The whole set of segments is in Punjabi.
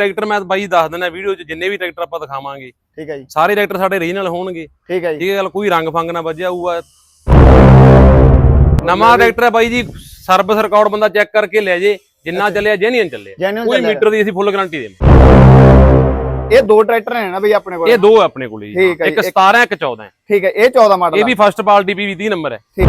ਟਰੈਕਟਰ ਮੈਂ ਬਾਈ ਦੱਸ ਦਿੰਦਾ ਵੀਡੀਓ 'ਚ ਜਿੰਨੇ ਵੀ ਟਰੈਕਟਰ ਆਪਾਂ ਦਿਖਾਵਾਂਗੇ। ਠੀਕ ਹੈ ਜੀ। ਸਾਰੇ ਟਰੈਕਟਰ ਸਾਡੇ ਰੀਜਨਲ ਹੋਣਗੇ। ਠੀਕ ਹੈ ਜੀ। ਇਹ ਗੱਲ ਕੋਈ ਰੰਗ ਫੰਗ ਨਾ ਵੱਜਿਆ ਹੋਊਗਾ। ਨਵਾਂ ਟਰੈਕਟਰ ਹੈ ਬਾਈ ਜੀ ਸਰਵਿਸ ਰਿਕਾਰਡ ਬੰਦਾ ਚੈੱਕ ਕਰਕੇ ਲੈ ਜੇ ਜਿੰਨਾ ਚੱਲਿਆ ਜੈਨੂਇਨ ਚੱਲਿਆ। ਕੋਈ ਮੀਟਰ ਦੀ ਅਸੀਂ ਫੁੱਲ ਗਾਰੰਟੀ ਦੇਵਾਂਗੇ। ਇਹ ਦੋ ਟਰੈਕਟਰ ਨੇ ਨਾ ਬਈ ਆਪਣੇ ਕੋਲ? ਇਹ ਦੋ ਆਪਣੇ ਕੋਲ ਜੀ ਇੱਕ ਜੀ, ਇੱਕ- 17 ਇੱਕ 14 ਹੈ। ਠੀਕ ਹੈ ਇਹ 14 ਮਾਡਲ ਇਹ ਵੀ ਫਸਟ ਪਾਰਟੀ ਪੀਵੀ 30 ਨੰਬਰ ਹੈ। ਠੀਕ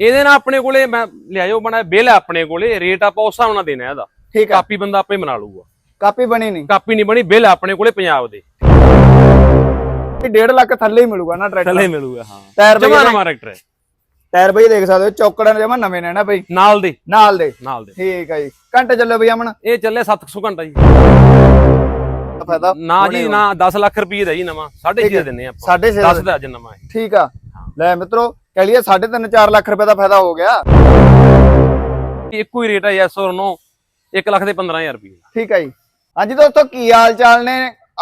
ਇਹਦੇ ਨਾਲ ਆਪਣੇ ਕੋਲੇ ਮੈਂ ਲਿਆਇਓ ਬਣਾ ਬਿੱਲ ਆਪਣੇ ਕੋਲੇ ਰੇਟ ਆਪਾਂ ਉਸ ਹਿਸਾਬ ਨਾਲ ਦੇਣਾ ਇਹਦਾ। ਠੀਕ ਆ। ਕਾਪੀ ਬੰਦਾ ਆਪੇ ਬਣਾ ਲੂਗਾ ਕਾਪੀ ਬਣੀ ਨਹੀਂ। ਕਾਪੀ ਨਹੀਂ ਬਣੀ ਬਿੱਲ ਆਪਣੇ ਕੋਲੇ ਪੰਜਾਬ ਦੇ। ਇਹ 1.5 ਲੱਖ ਥੱਲੇ ਹੀ ਮਿਲੂਗਾ ਨਾ ਥੱਲੇ ਟਰੈਕਟਰ ਮਿਲੂਗਾ ਹਾਂ। ਟਾਇਰ ਬਈ ਜਮਾ ਇਹਦੇ- ਨਵਾਂ ਟਰੈਕਟਰ ਹੈ। ਟਾਇਰ ਬਈ ਦੇਖ ਸਕਦੇ ਹੋ ਚੌਕੜਾਂ ਜਮਾ ਨਵੇਂ ਨੇ ਨਾ ਬਈ। ਨਾਲ ਦੇ। ਨਾਲ ਦੇ। ਨਾਲ ਦੇ। ਠੀਕ ਹੈ ਜੀ। ਘੰਟੇ ਚੱਲੋ ਬਈ ਅਮਨ। ਇਹ ਚੱਲਿਆ 700 ਘੰਟਾ ਜੀ। ਫਾਇਦਾ। ਨਾ ਜੀ ਨਾ 10 ਲੱਖ ਰੁਪਏ ਦਾ ਜੀ ਨਵਾਂ। 6.5 ਦਿੰਨੇ ਆਪਾਂ। ਸਾਢੇ ਛੇ 10 ਦਾ ਅੱਜ ਨਵਾਂ ਹੈ। ਠੀਕ ਆ। ਲੈ ਮਿੱਤਰੋ ਕਹ ਲਈਏ 3.5 4 ਲੱਖ ਰੁਪਏ ਦਾ ਫਾਇਦਾ ਹੋ ਗਿਆ। ਇੱਕੋ ਹੀ ਰੇਟ ਹੈ ਯੈਸ ਔਰ ਨੋ 1 ਲੱਖ ਦੇ 15000 ਰੁਪਏ ਠੀਕ ਹੈ ਜੀ। ਹਾਂਜੀ ਦੋਸਤੋ ਕੀ ਹਾਲ ਚਾਲ ਨੇ?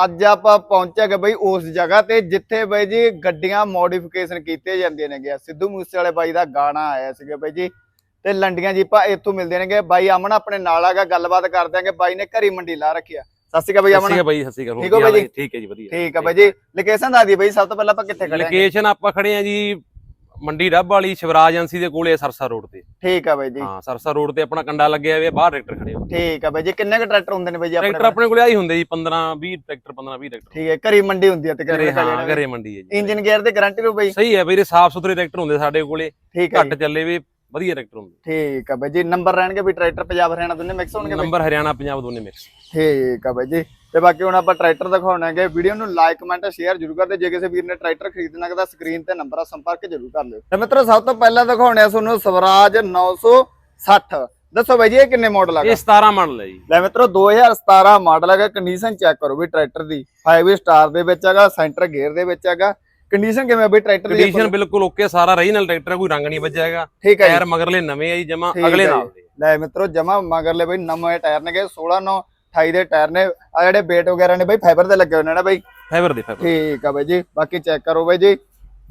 ਅੱਜ ਆਪਾਂ ਪਹੁੰਚੇ ਗਏ ਬਈ ਉਸ ਜਗ੍ਹਾ ਤੇ ਜਿੱਥੇ ਬਈ ਜੀ ਗੱਡੀਆਂ ਮੋਡੀਫਿਕੇਸ਼ਨ ਕੀਤੀਆਂ ਜਾਂਦੀਆਂ ਨੇਗੀਆਂ ਸਿੱਧੂ ਮੂਸੇ ਵਾਲੇ ਬਾਈ ਦਾ ਗਾਣਾ ਆਇਆ ਸੀਗਾ ਬਈ ਜੀ। ਤੇ ਲੰਡੀਆਂ ਜੀਪਾਂ ਇੱਥੋਂ ਮਿਲਦੇ ਨੇਗੇ ਬਾਈ ਅਮਨ ਆਪਣੇ ਨਾਲ ਆਗਾ ਗੱਲਬਾਤ ਕਰਦੇ ਆਂਗੇ। ਬਾਈ ਨੇ ਘਰੀ ਮੰਡੀ ਲਾ ਰੱਖਿਆ ਸਤਿ ਸ਼੍ਰੀ ਅਕਾਲ ਬਈ ਅਮਨ। ਕਾ ਬਾਈ ਸਸੀ ਕਾ ਠੀਕ ਹੋ ਬਾਈ ਜੀ? ਠੀਕ ਹੈ ਜੀ ਵਧੀਆ। ਠੀਕ ਆ ਬਾਈ ਜੀ। ਲੋਕੇਸ਼ਨ ਦੱਸ ਦੀ ਬਈ ਸਭ ਤੋਂ ਪਹਿਲਾਂ ਆਪਾਂ ਕਿੱਥੇ ਖੜੇ ਆਂਗੇ? ਲੋਕੇਸ਼ਨ ਆਪਾਂ ਖੜੇ ਆ ਜੀ ਮੰਡੀ ਡੱਬ ਵਾਲੀ ਸ਼ਿਵਰਾਜ ਏਜੰਸੀ ਦੇ ਕੋਲੇ ਆ ਸਰਸਾ ਰੋਡ ਤੇ। ਠੀਕ ਆ ਬਾਈ ਜੀ। ਹਾਂ ਸਰਸਾ ਰੋਡ ਤੇ ਆਪਣਾ ਕੰਡਾ ਲੱਗਿਆ ਹੋਇਆ ਬਾਹਰ ਟਰੈਕਟਰ ਖੜੇ ਹੋ ਠੀਕ ਆ ਬਾਈ ਜੀ ਕਿੰਨੇ ਕੁ ਟਰੈਕਟਰ ਹੁੰਦੇ ਨੇ ਬਾਈ ਜੀ ਆਪਣੇ ਟਰੈਕਟਰ ਆਪਣੇ ਕੋਲੇ ਆਹੀ ਹੁੰਦੇ ਜੀ 15 20 ਟਰੈਕਟਰ 15 20 ਟਰੈਕਟਰ। ਠੀਕ ਹੈ ਘਰੀ ਮੰਡੀ ਹੁੰਦੀ ਹੈ ਘਰੇ ਤਕਰੀਬਨ ਹਾਂ ਘਰੇ ਮੰਡੀ ਹੈ ਜੀ। ਇੰਜਨ ਗੇਅਰ ਦੀ ਗਾਰੰਟੀ ਲਓ ਬਾਈ? ਸਹੀ ਹੈ ਵੀਰੇ ਸਾਫ਼ ਸੁਥਰੇ ਟਰੈਕਟਰ ਹੁੰਦੇ ਸਾਡੇ ਕੋਲੇ। ਘੱਟ ਚੱਲੇ ਵੀ ਵਧੀਆ ਟਰੈਕਟਰ ਹੁੰਦੇ। ਠੀਕ ਆ ਬਾਈ ਜੀ ਨੰਬਰ ਰਹਿਣਗੇ ਵੀ ਟਰੈਕਟਰ ਪੰਜਾਬ ਹਰਿਆਣਾ ਦੋਨੇ ਮਿਕਸ ਹੋਣਗੇ ਨੰਬਰ ਹਰਿਆਣਾ ਪੰਜਾਬ ਦੋਨੇ ਮਿਕਸ ਠੀਕ ਆ ਬਾਈ ਜੀ। ਤੇ ਬਾਕੀ ਹੁਣ ਆਪਾਂ ਟਰੈਕਟਰ ਦਿਖਾਉਣਾਂਗੇ ਵੀਡੀਓ ਨੂੰ ਲਾਈਕ ਕਮੈਂਟ ਸ਼ੇਅਰ ਜ਼ਰੂਰ ਕਰਦੇ ਜੇ ਕਿਸੇ ਵੀਰ ਨੇ ਟਰੈਕਟਰ ਖਰੀਦਣਾ ਤਾਂ ਸਕਰੀਨ ਤੇ ਨੰਬਰ ਆ ਸੰਪਰਕ ਜ਼ਰੂਰ ਕਰ ਲਿਓ। ਤੇ ਮਿੱਤਰੋ ਸਭ ਤੋਂ ਪਹਿਲਾਂ ਦਿਖਾਉਣੇ ਆ ਤੁਹਾਨੂੰ ਸਵਰਾਜ 960 ਦੱਸੋ ਬਾਈ ਜੀ ਇਹ ਕਿੰਨੇ ਮਾਡਲ ਆ ਇਹ 17 ਮਾਡਲ ਹੈ ਜੀ। ਲੈ ਮਿੱਤਰੋ 2017 ਮਾਡਲ ਹੈਗਾ। ਕੰਡੀਸ਼ਨ ਚੈੱਕ ਕਰੋ ਵੀ ਟਰੈਕਟਰ ਦੀ 5 ਸਟਾਰ ਦੇ ਵਿੱਚ ਹੈਗਾ ਸੈਂਟਰ ਗੇਅਰ ਦੇ ਵਿੱਚ ਹੈਗਾ। ਕੰਡੀਸ਼ਨ ਕਿਵੇਂ ਬਈ ਟਰੈਕਟਰ ਦੀ? ਕੰਡੀਸ਼ਨ ਬਿਲਕੁਲ ਓਕੇ ਸਾਰਾ ਰੀਜਨਲ ਟਰੈਕਟਰ ਕੋਈ ਰੰਗ ਨਹੀਂ ਵੱਜਿਆ ਹੈਗਾ। ਹੈ ਟਾਇਰ ਮਗਰਲੇ ਨਵੇਂ ਆ ਜੀ ਜਮਾ ਅਗਲੇ ਹੈ ਨਾਲ ਲੈ ਮਿੱਤਰੋ ਜਮਾ ਮਗਰਲੇ ਬਈ ਨਵੇਂ ਟਾਇਰ ਨੇਗੇ 16 9 28 ਦੇ ਟਾਇਰ ਨੇ ਆ ਜਿਹੜੇ ਬੇਟ ਵਗੈਰਾ ਨੇ ਬਈ ਫਾਈਬਰ ਦੇ ਲੱਗੇ ਹੋਏ ਨੇ ਨਾ ਬਈ? ਫਾਈਬਰ ਦੇ ਫਾਈਬਰ ਠੀਕ ਆ ਬਾਈ ਜੀ ਬਾਕੀ ਚੈੱਕ ਕਰੋ ਬਾਈ ਜੀ।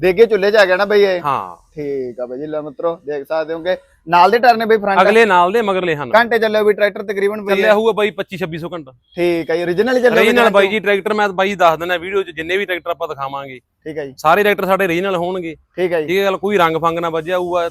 ਦੇਖੇ ਚੁੱਲ੍ਹੇ 'ਚ ਆ ਗਿਆ ਨਾ ਬਈ ਇਹ? ਹਾਂ। ਠੀਕ ਆ ਬਾਈ ਜੀ ਲੈ ਮਿੱਤਰੋ ਦੇਖ ਸਕਦੇ ਹੋਗੇ। ਨਾਲ ਦੇ ਟਾਇਰ ਨੇ ਬਈ ਫਰੰਟ ਅਗਲੇ ਨਾਲ ਦੇ ਮਗਰਲੇ ਹਨ ਘੰਟੇ ਚੱਲੇ ਵੀ ਟਰੈਕਟਰ ਤਕਰੀਬਨ ਬਈ। ਚੱਲਿਆ ਹੋਊਗਾ ਬਾਈ 25 2600 ਘੰਟਾ। ਠੀਕ ਆ ਜੀ origignal ਚੱਲੇ ਰੀਜਨਲ ਬਾਈ ਜੀ ਟਰੈਕਟਰ ਮੈਂ ਬਾਈ ਦੱਸ ਦਿੰਦਾ ਵੀਡੀਓ 'ਚ ਜਿੰਨੇ ਵੀ ਟਰੈਕਟਰ ਆਪਾਂ ਦਿਖਾਵਾਂਗੇ। ਠੀਕ ਆ ਜੀ। ਸਾਰੇ ਟਰੈਕਟਰ ਸਾਡੇ ਰੀਜਨਲ ਹੋਣਗੇ। ਠੀਕ ਆ ਜੀ। ਇਹ ਗੱਲ ਕੋਈ ਰੰਗ ਫੰਗ ਨਾ ਵੱਜਿਆ ਹੋਊਗਾ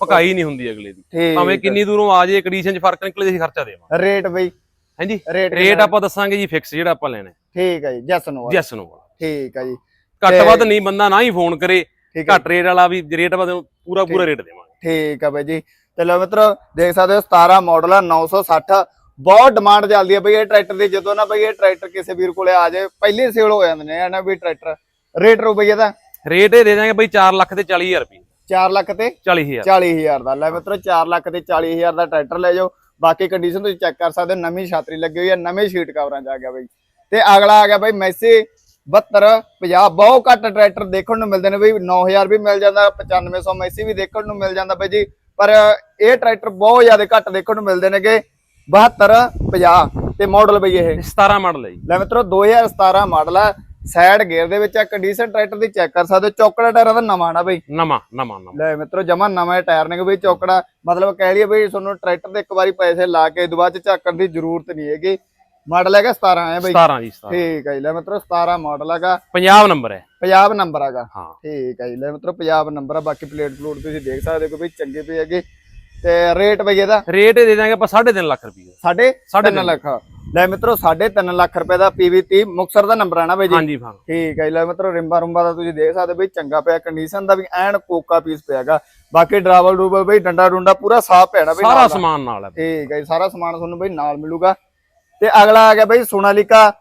ਪਕਾਈ ਨਹੀਂ ਹੁੰਦੀ ਅਗਲੇ ਦੀ। ਭਾਵੇਂ ਕਿੰਨੀ ਦੂਰੋਂ ਆ ਜੇ ਕੰਡੀਸ਼ਨ 'ਚ ਫ਼ਰਕ ਨਿਕਲੇ ਅਸੀਂ ਖਰਚਾ ਦੇਵਾਂ ਰੇਟ ਬਈ ਹਾਂਜੀ? ਰੇਟ ਰੇਟ ਆਪਾਂ ਦੱਸਾਂਗੇ ਜੀ ਫਿਕਸ ਜਿਹੜਾ ਆਪਾਂ ਲੈਣਾ ਠੀਕ ਆ ਜੀ ਜੈਸ ਨੂੰ ਜੈਸ ਨੂੰ ਵਾਲਾ ਠੀਕ ਆ ਜੀ। ਘੱਟ ਤੇ- ਵੱਧ ਨਹੀਂ ਬੰਦਾ ਨਾ ਹੀ ਫੋਨ ਕਰੇ ਘੱਟ ਰੇਟ ਵਾਲਾ ਵੀ ਰੇਟ ਵਾ ਪੂਰਾ ਪੂਰਾ ਰੇਟ ਦੇਵਾਂਗੇ। ਠੀਕ ਆ ਬਾਈ ਜੀ। ਚਲੋ ਮਿੱਤਰੋ ਦੇਖ ਸਕਦੇ ਹੋ 17 ਮਾਡਲ ਆ 960 ਬਹੁਤ ਡਿਮਾਂਡ ਚੱਲਦੀ ਹੈ ਬਈ ਇਹ ਟਰੈਕਟਰ ਦੀ। ਜਦੋਂ ਨਾ ਬਈ ਇਹ ਟਰੈਕਟਰ ਕਿਸੇ ਵੀਰ ਕੋਲੇ ਆ ਜਾਏ ਪਹਿਲੇ ਸੇਲ ਹੋ ਜਾਂਦੇ ਨੇ ਨਾ ਵੀ ਟਰੈਕਟਰ ਰੇਟ ਰੋ ਬਈ ਇਹਦਾ। ਰੇਟ ਇਹ ਦੇ ਦਾਂਗੇ ਬਾਈ 4 ਲੱਖ ਤੇ 40000 ਰੁਪਏ 4 ਲੱਖ ਤੇ 40000 40000 ਦਾ। ਲੈ ਮਿੱਤਰੋ 4 ਲੱਖ ਤੇ 40000 ਦਾ ਟਰੈਕਟਰ ਲੈ ਜਾਓ। ਬਾਕੀ ਕੰਡੀਸ਼ਨ ਤੁਸੀਂ ਚੈੱਕ ਕਰ ਸਕਦੇ ਹੋ ਨਵੀਂ ਛਾਤਰੀ ਲੱਗੀ ਹੋਈ ਹੈ ਨਵੇਂ ਸ਼ੀਟ ਕਵਰਾਂ 'ਚ ਆ ਗਿਆ ਬਈ। ਤੇ ਅਗਲਾ ਆ ਗਿਆ ਬਈ ਮੈਸੀ 72 50 ਬਹੁਤ ਘੱਟ ਟਰੈਕਟਰ ਦੇਖਣ ਨੂੰ ਮਿਲਦੇ ਨੇ ਬਈ 9000 ਵੀ ਮਿਲ ਜਾਂਦਾ 9500 ਮੈਸੀ ਵੀ ਦੇਖਣ ਨੂੰ ਮਿਲ ਜਾਂਦਾ ਬਈ ਜੀ। ਪਰ ਇਹ ਟਰੈਕਟਰ ਬਹੁਤ ਜ਼ਿਆਦਾ ਘੱਟ ਦੇਖਣ ਨੂੰ ਮਿਲਦੇ ਨੇਗੇ 72 50 ਤੇ ਮਾਡਲ ਬਈ ਇਹ। 17 ਮਾਡਲ ਹੈ ਜੀ। ਲੈ ਮਿੱਤਰੋ 2017 ਮਾਡਲ ਆ। ਸਾਈਡ ਗੇਅਰ ਦੇ ਵਿੱਚ ਆ ਕੰਡੀਸ਼ਨ ਟਰੈਕਟਰ ਦੀ ਚੈੱਕ ਕਰ ਸਕਦੇ ਹੋ। ਚੌਕੜਾ ਟਾਇਰਾਂ ਦਾ ਨਵਾਂ ਨਾ ਬਈ। ਨਵਾਂ ਨਵਾਂ ਨਵਾਂ। ਲੈ ਮਿੱਤਰੋ ਜਮਾ ਨਵੇਂ ਟਾਇਰ ਨੇ ਬਈ ਚੌਕੜਾ। ਮਤਲਬ ਕਹਿ ਲਈਏ ਬਈ ਤੁਹਾਨੂੰ ਟਰੈਕਟਰ ਤੇ ਇੱਕ ਵਾਰੀ ਪੈਸੇ ਲਾ ਕੇ ਦੁਬਾਰਾ ਚ ਝਾਕਣ ਦੀ ਜ਼ਰੂਰਤ ਨਹੀਂ ਹੈਗੀ। ਮਾਡਲ ਹੈਗਾ 17 ਹੈ ਬਈ। 17 ਜੀ 17 ਠੀਕ ਹੈ ਜੀ। ਲੈ ਮਿੱਤਰੋ 17 ਮਾਡਲ ਹੈਗਾ। ਪੰਜਾਬ ਨੰਬਰ ਹੈ। ਪੰਜਾਬ ਨੰਬਰ ਹੈਗਾ। ਹਾਂ। ਠੀਕ ਹੈ ਜੀ। ਲੈ ਮਿੱਤਰੋ ਪੰਜਾਬ ਨੰਬਰ ਆ। ਬਾਕੀ ਪਲੇਟ ਪਲੂਟ ਤੁਸੀਂ ਦੇਖ ਸਕਦੇ ਹੋ ਕਿ ਬਈ ਚੰਗੇ ਪਏ ਹੈਗੇ। ਤੇ ਰੇਟ ਬਈ ਇਹਦਾ? ਰੇਟ ਦੇ ਦਾਂਗੇ ਆਪਾਂ 3.5 ਲੱਖ ਰੁਪਏ ਸਾਢੇ ਸਾਢੇ 3 ਲੱਖ। ਲੈ ਮਿੱਤਰੋ 3.5 ਲੱਖ ਰੁਪਏ ਦਾ PV30 ਮੁਕਸਰ ਦਾ ਨੰਬਰ ਆਣਾ ਬਈ ਜੀ? ਹਾਂਜੀ ਹਾਂ। ਠੀਕ ਹੈ ਲੈ ਮਿੱਤਰੋ ਰਿੰਬਾ ਰੁੰਬਾ ਦਾ ਤੁਸੀਂ ਦੇਖ ਸਕਦੇ ਬਈ ਚੰਗਾ ਪਿਆ ਕੰਡੀਸ਼ਨ ਦਾ ਵੀ ਐਨ ਕੋਕਾ ਪੀਸ ਪਿਆਗਾ ਬਾਕੀ ਡਰਾਵਲ ਡੂਬਲ ਬਈ ਡੰਡਾ ਡੁੰਡਾ ਪੂਰਾ ਸਾਫ਼ ਨਾ ਬਈ ਸਾਰਾ। ਸਮਾਨ ਨਾਲ ਹੈ ਠੀਕ ਹੈ ਸਾਰਾ ਸਮਾਨ ਤੁਹਾਨੂੰ ਬਈ ਨਾਲ ਮਿਲੂਗਾ। ਤੇ ਅਗਲਾ ਆ ਗਿਆ ਬਈ ਸੋਨਾਲੀਕਾ।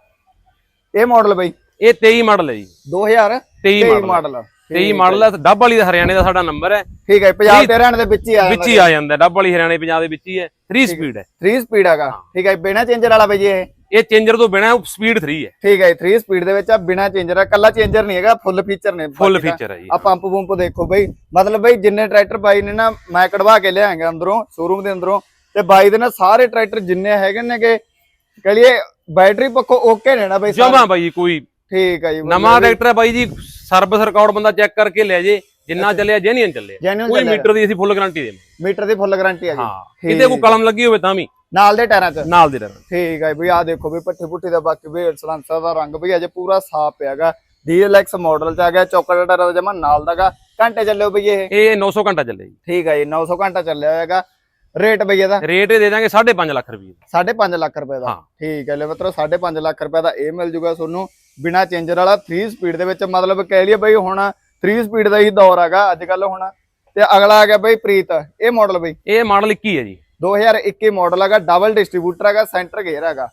ਇਹ ਮਾਡਲ ਬਈ? ਇਹ 23 ਮਾਡਲ ਹੈ ਜੀ। 2023 23 ਮਾਡਲ ਮਾਡਲ 23 ਮਾਡਲ ਹੈ। ਡੱਬ ਵਾਲੀ ਦਾ ਹਰਿਆਣੇ ਦਾ ਸਾਡਾ ਨੰਬਰ ਹੈ। ਠੀਕ ਹੈ ਪੰਜਾਬ ਤੇ ਰਹਿਣ ਦੇ ਵਿੱਚ ਹੀ ਆ ਵਿੱਚ ਹੀ ਆ ਜਾਂਦਾ ਡੱਬ ਵਾਲੀ ਹਰਿਆਣੇ ਪੰਜਾਬ ਦੇ ਵਿੱਚ ਹੀ ਹੈ। 3 ਸਪੀਡ ਹੈ। 3 ਸਪੀਡ ਹੈਗਾ। ਠੀਕ ਹੈ ਬਿਨਾ ਚੇਂਜਰ ਵਾਲਾ ਬਈ ਇਹ। ਇਹ ਚੇਂਜਰ ਤੋਂ ਬਿਨਾ ਸਪੀਡ 3 ਹੈ। ਠੀਕ ਹੈ 3 ਸਪੀਡ ਦੇ ਵਿੱਚ ਆ ਬਿਨਾ ਚੇਂਜਰ ਆ। ਕੱਲਾ ਚੇਂਜਰ ਨਹੀਂ ਹੈਗਾ ਫੁੱਲ ਫੀਚਰ ਨੇ। ਫੁੱਲ। ਫੀਚਰ ਹੈ ਜੀ। ਆ ਪੰਪ ਪੰਪ ਦੇਖੋ ਬਈ। ਮਤਲਬ ਬਈ ਜਿੰਨੇ ਟਰੈਕਟਰ ਬਾਈ ਨੇ ਨਾ ਮੈਂ ਕਢਵਾ ਕੇ ਲਿਆਂਗਾ ਅੰਦਰੋਂ ਸ਼ੋਰੂਮ ਦੇ ਅੰਦਰੋਂ। ਤੇ ਬਾਈ ਦੇ ਨਾ ਸਾਰੇ ਟਰੈਕਟਰ ਜਿੰਨੇ ਹੈਗੇ ਨੇਗੇ ਕਹ ਲਈਏ ਬੈਟਰੀ ਪੱਖੋਂ ਓਕੇ ਨੇ ਨਾ ਬਈ? ਜਮਾ ਬਾਈ ਕੋਈ ਠੀਕ ਹੈ ਜੀ ਨਵਾਂ ਟਰੈਕਟਰ ਹੈ ਬਾਈ ਜੀ ਸਰਵਿਸ ਰਿਕਾਰਡ ਬੰਦਾ ਚੈੱਕ ਕਰਕੇ ਲੈ ਜੇ ਜਿੰਨਾ ਚੱਲਿਆ ਜੈਨੂਇਨ ਚੱਲਿਆ। ਕੋਈ ਚੱਲਿਆ। ਮੀਟਰ ਦੀ ਅਸੀਂ ਫੁੱਲ ਗਾਰੰਟੀ ਦੇਵਾਂਗੇ। ਮੀਟਰ ਦੀ ਫੁੱਲ ਗਾਰੰਟੀ ਹੈ ਜੀ। ਹਾਂ ਕਿਤੇ ਕੋਈ ਕਲਮ ਲੱਗੀ ਹੋਵੇ ਤਾਂ ਵੀ। ਨਾਲ ਦੇ ਟਾਇਰਾਂ 'ਚ। ਨਾਲ ਦੇ ਰਹਿਣਾ ਠੀਕ ਹੈ ਬਈ ਆ ਦੇਖੋ ਵੀ ਪੱਠੀ ਪੁੱਠੀ ਦਾ ਬਾਕੀ ਵੀ ਸਲੈਂਸਰ ਦਾ ਰੰਗ ਵੀ ਅਜੇ ਪੂਰਾ ਸਾਫ਼ ਪਿਆਗਾ ਡੀਐਲਐਕਸ ਮਾਡਲ ਚ ਆ ਗਿਆ ਚੌਕਟ ਟਾਇਰ ਦਾ ਜਮਾ ਨਾਲ ਦਾਗਾ ਘੰਟੇ ਚੱਲਿਓ ਬਈ ਇਹ? ਇਹ 900 ਘੰਟਾ ਚੱਲਿਆ ਜੀ। ਠੀਕ ਹੈ ਜੀ 900 ਘੰਟਾ ਚੱਲਿਆ ਹੋਏਗਾ ਰੇਟ ਬਈ ਇਹਦਾ? ਰੇਟ ਦੇ ਦਾਂਗੇ 5.5 ਲੱਖ ਰੁਪਏ ਦਾ। 5.5 ਲੱਖ ਰੁਪਏ ਦਾ। ਠੀਕ ਹੈ ਲੈ ਮਿੱਤਰੋ 5.5 ਲੱਖ ਰੁਪਏ ਦਾ ਇਹ ਮਿਲ ਜੂਗਾ ਤੁਹਾਨੂੰ ਬਿਨਾ ਚੇਂਜਰ ਵਾਲਾ 3 ਸਪੀਡ ਦੇ ਵਿੱਚ। ਮਤਲਬ ਕਹਿ ਲਈਏ ਬਈ ਹੁਣ 3 ਸਪੀਡ ਦਾ ਹੀ ਦੌਰ ਹੈਗਾ ਅੱਜ ਕੱਲ ਹੁਣ। ਤੇ ਅਗਲਾ ਆ ਗਿਆ ਬਈ ਪ੍ਰੀਤ। ਇਹ ਮਾਡਲ ਬਈ। ਇਹ ਮਾਡਲ 21 ਹੈ ਜੀ। 2021 ਮਾਡਲ ਹੈਗਾ ਡਬਲ ਡਿਸਟ੍ਰੀਬਿਊਟਰ ਹੈਗਾ ਸੈਂਟਰ ਗੇਅਰ ਹੈਗਾ।